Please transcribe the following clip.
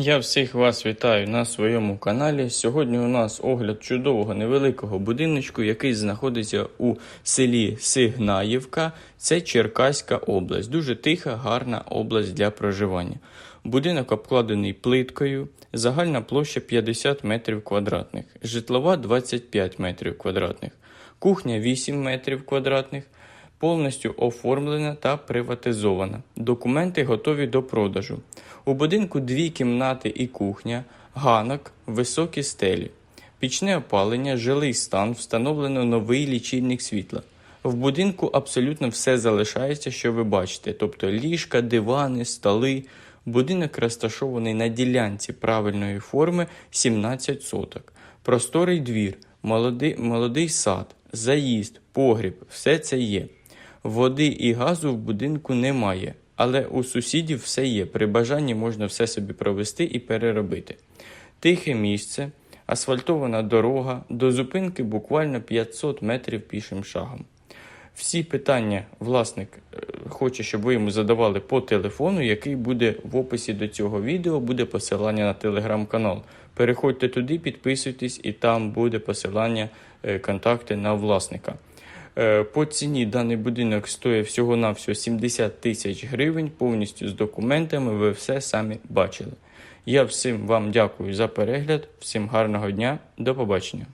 Я всіх вас вітаю на своєму каналі. Сьогодні у нас огляд чудового невеликого будиночку, який знаходиться у селі Сигнаївка. Це Черкаська область. Дуже тиха, гарна область для проживання. Будинок обкладений плиткою, загальна площа 50 метрів квадратних, житлова 25 метрів квадратних, кухня 8 метрів квадратних. Повністю оформлена та приватизована. Документи готові до продажу. У будинку дві кімнати і кухня, ганок, високі стелі, пічне опалення, жилий стан, встановлено новий лічильник світла. В будинку абсолютно все залишається, що ви бачите, тобто ліжка, дивани, столи. Будинок розташований на ділянці правильної форми 17 соток. Просторий двір, молодий, молодий сад, заїзд, погріб все це є. Води і газу в будинку немає, але у сусідів все є. При бажанні можна все собі провести і переробити. Тихе місце, асфальтована дорога, до зупинки буквально 500 метрів пішим шагом. Всі питання власник е, хоче, щоб ви йому задавали по телефону, який буде в описі до цього відео, буде посилання на телеграм-канал. Переходьте туди, підписуйтесь, і там буде посилання, е, контакти на власника. Е, По ціні даний будинок стоїть всього-навсього 70 тисяч гривень, повністю з документами. Ви все самі бачили. Я всім вам дякую за перегляд, всім гарного дня, до побачення.